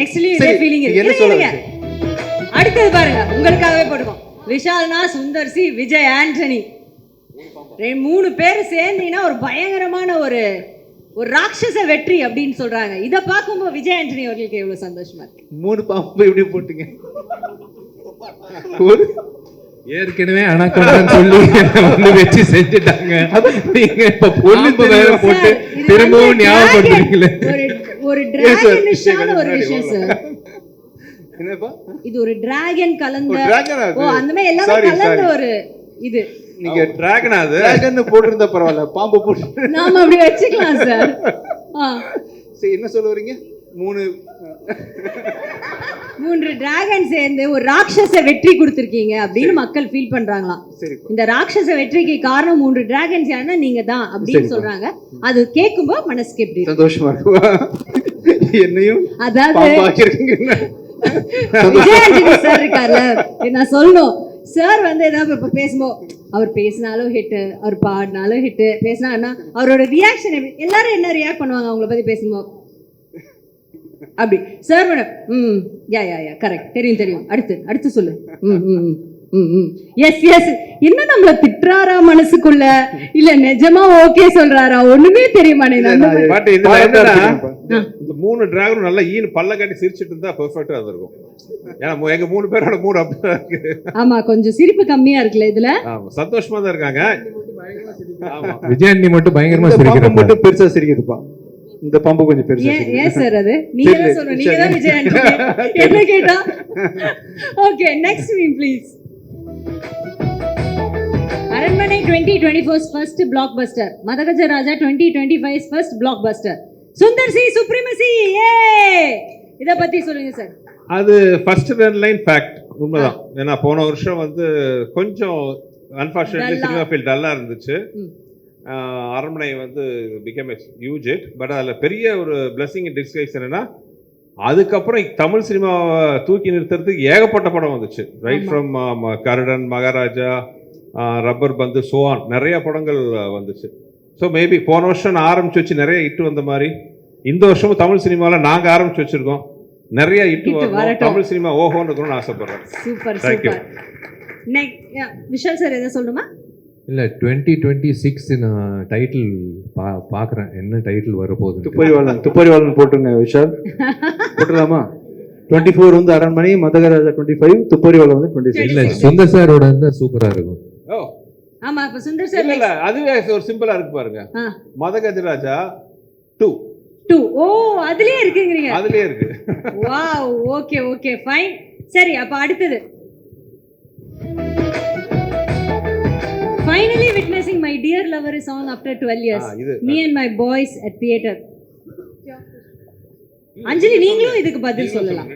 நெக்ஸ்ட்லயும் இதே ஃபீலிங் இருக்கு. அடுத்தது பாருங்க உங்களுக்காகவே போட்டுக்கோம் விஷால்னா சுந்தர் சி விஜய் ஆண்டனி. மூணு பேர் சேர்ந்தீங்கன்னா ஒரு பயங்கரமான ஒரு ஒரு ராட்சச வெற்றி அப்படின்னு சொல்றாங்க. இத பார்க்கும்போது விஜய் ஆண்டனி அவர்களுக்கு எவ்வளவு சந்தோஷமா இருக்கு? மூணு பாம்பு எப்படி போட்டீங்க? ஒரு ஏற்கனவே அணக்கொண்டான்னு சொல்லி என்னை வந்து வச்சு செஞ்சுட்டாங்க. நீங்க இப்ப பொண்ணு வேற போட்டு திரும்பவும் ஞாபகப்படுத்துறீங்களே. ஒரு ஒரு விஷயம் சார். என்னப்பா? இது ஒரு டிராகன் கலந்த ஓ, அந்த மாதிரி எல்லாமே கலந்த. ஒரு இது. நீங்க டிராகன் அது? டிராகன் போட்டிருந்தா பரவாயில்ல பாம்பு போட்டு. நாம அப்படி வச்சுக்கலாம் சார். சரி என்ன சொல்ல வரீங்க? மூணு மூன்று டிராகன் சேர்ந்து ஒரு ராட்சச வெற்றி கொடுத்துருக்கீங்க அப்படின்னு மக்கள் ஃபீல் பண்றாங்களாம். இந்த ராட்சச வெற்றிக்கு காரணம் மூன்று டிராகன்ஸ் யாருன்னா நீங்க தான் அப்படின்னு. சொல்றாங்க. அது கேட்கும்போது மனசுக்கு எப்படி? சந்தோஷமா என்னையும் அதாவது சார் இருக்கார்ல நான் சொல்லணும். சார் வந்து ஏதாவது இப்ப பேசும்போது அவர் பேசினாலும் ஹிட்டு அவர் பாடினாலும் ஹிட்டு பேசினாங்கன்னா அவரோட ரியாக்ஷன் எல்லாரும் என்ன ரியாக்ட் பண்ணுவாங்க அவங்கள பத்தி பேசும்போது? அப்படி. சார் மேடம் ம் யா யா யா கரெக்ட் தெரியும் தெரியும். அடுத்து அடுத்து சொல்லு. ம் ம் எஸ் எஸ் என்ன நம்மள திட்டுறாரா மனசுக்குள்ள? இல்ல நிஜமா ஓகே சொல்றாரா? ஒண்ணுமே தெரிய மாட்டேங்குது. இந்த மூணு டிராகனும் நல்லா ஈனு பல்ல காட்டி சிரிச்சிட்டு இருந்தா பெர்ஃபெக்டா இருந்திருக்கும். ஏன்னா மு- எங்க மூணு பேரோட அப்படிதான் இருக்கு. ஆமா கொஞ்சம் சிரிப்பு கம்மியா இருக்குல்ல இதுல? சந்தோஷமா தான் இருக்காங்க. ஆமா விஜயாண்டி மட்டும் பயங்கரமா சிரிக்கிறாங்க மட்டும் பெருசா சிரிக்குதுப்பா. இந்த பாம்பு கொஞ்சம் பெருசா ஏன் சார் அது? நீங்க. தான் சொல்லணும் நீங்க தான் விஜய் என்ன கேட்டா? Okay next mean please Aranmanai twenty twenty four first blockbuster Madha Gaja Raja twenty twenty five first blockbuster Sundar C supremacy ஏ! இத பத்தி சொல்லுங்க சார். அது ஃபர்ஸ்ட் ரெண்டு லைன் ஃபேக்ட் உண்மைதான். ஏன்னா போன வருஷம் வந்து கொஞ்சம் அன்பார்ச்சுனேட்லி Dull-ஆ. சினிமா ஃபீல் டல்லா இருந்துச்சு. அரண்மனை வந்து பிகம் யூஜ் இட் பட் அதில் பெரிய ஒரு பிளெஸிங் டிஸ்கைஸ் என்னன்னா அதுக்கப்புறம் தமிழ் சினிமாவை தூக்கி நிறுத்துறதுக்கு ஏகப்பட்ட படம் வந்துச்சு. Right. From Garudan Maharaja rubber Pandhu சோவான் நிறைய படங்கள் வந்துச்சு. ஸோ மேபி போன வருஷம் நான் ஆரம்பிச்சு வச்சு நிறைய இட்டு வந்த மாதிரி இந்த வருஷமும் தமிழ் சினிமாவில் நாங்கள் ஆரம்பிச்சு வச்சிருக்கோம். நிறைய இட்டு வரணும். தமிழ் சினிமா ஓஹோன்னு இருக்கணும்னு ஆசைப்படுறேன். சூப்பர் நெக்ஸ்ட் விஷால் சார் எதை சொல்லணுமா? இல்ல டுவெண்ட்டி டுவெண்ட்டி சிக்ஸ் நான் டைட்டில் பா பாக்குறேன். என்ன டைட்டில் வரப்போகுது துப்பறிவாளன் துப்பறிவாளன் போட்டுருங்க விஷால். போட்டுடலாமா? டுவெண்ட்டி ஃபோர் வந்து அரண்மனை மதகராஜா டுவெண்ட்டி ஃபைவ் துப்பறிவாளன் வந்து டுவெண்ட்டி இல்ல சிக்ஸ் சுந்தர் சாரோட இருந்தா சூப்பரா இருக்கும். ஓ. ஆமா இப்ப சுந்தர் சார் இல்ல இல்ல அதுவே ஒரு சிம்பிளா இருக்கு பாருங்க. மதகஜராஜா டூ டூ ஓ அதுலயே இருக்குங்கிறீங்க. அதுலயே இருக்கு. வாவ் ஓகே ஓகே ஃபைன் சரி அப்ப அடுத்தது. Lover song after twelve ah, years இது me and my boys at theatre Anjali நீங்களும் இதுக்கு பதில் சொல்லலாம்.